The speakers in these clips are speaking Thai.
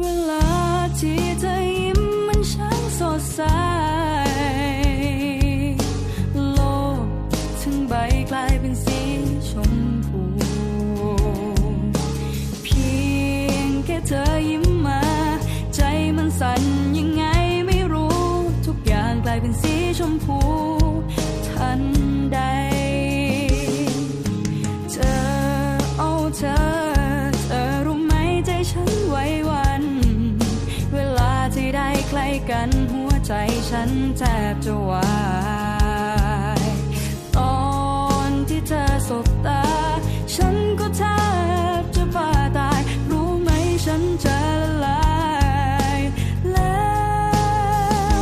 เวลาที่เธอยิ้มมันช่างสดใสโลกทั้งใบ กันหัวใจฉันแทบจะวายตอนที่เธอสบตา ฉันก็แทบจะบ้าตาย รู้ไหมฉันจะละลายแล้ว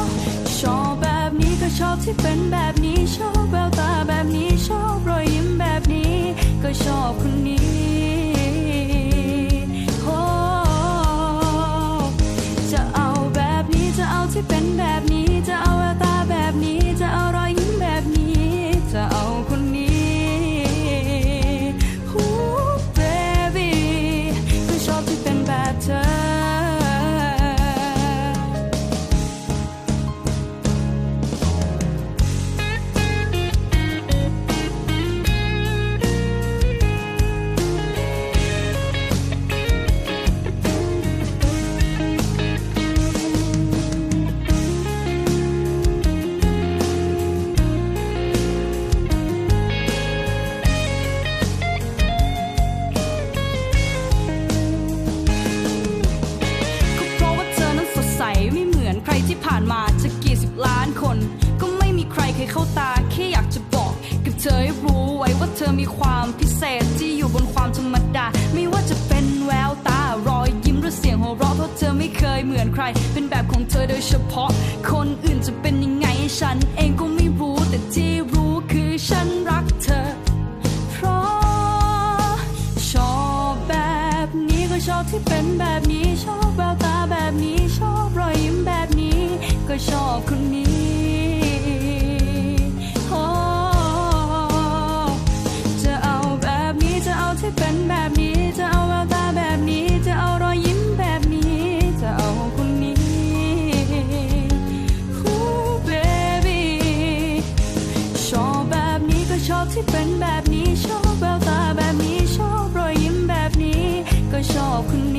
ชอบแบบนี้ก็ชอบที่เป็นแบบนี้ชอบแบบ ว่าเธอมีความพิเศษที่อยู่บนความธรรมดา ไม่ว่าจะเป็นแววตารอยยิ้มหรือเสียงหัวเราะเพราะเธอไม่เคยเหมือนใคร เป็นแบบของเธอโดยเฉพาะ คนอื่นจะเป็นยังไงฉันเองก็ ที่เป็นแบบนี้ชอบแววตาแบบนี้ชอบรอยยิ้มแบบนี้ ก็ชอบคุณ